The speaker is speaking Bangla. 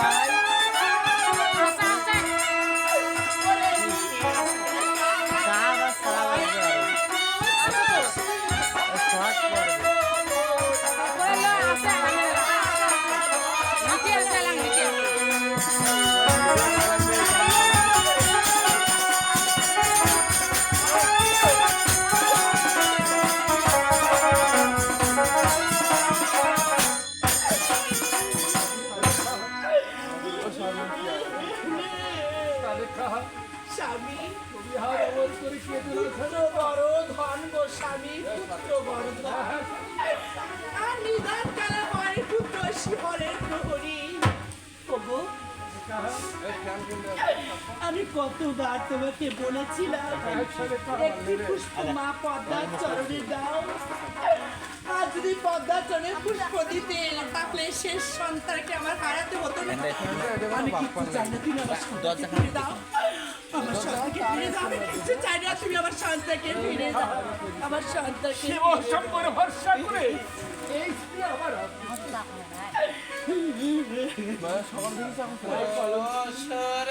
fry. স্বামী পুত্র বড় ধন গো স্বামী পুত্র বড়। আমি কতবার তোমাকে বলেছিলাম। একটি পুষ্প মা পদ্মার চরণে দাও। আর যদি পদ্মার চরণে পুষ্প দিতে তাহলে শেষ সন্তানকে আমার হারাতে হতো না। আমি কিচ্ছু চাই না তুমি আমার সন্তানকে ফিরে দাও। আমার সন্তানকে ফিরে দাও আমি চাই না তুমি আমার সন্তানকে ফিরে দাও। আমার সন্তানকে ভরসা করে সরে বাবা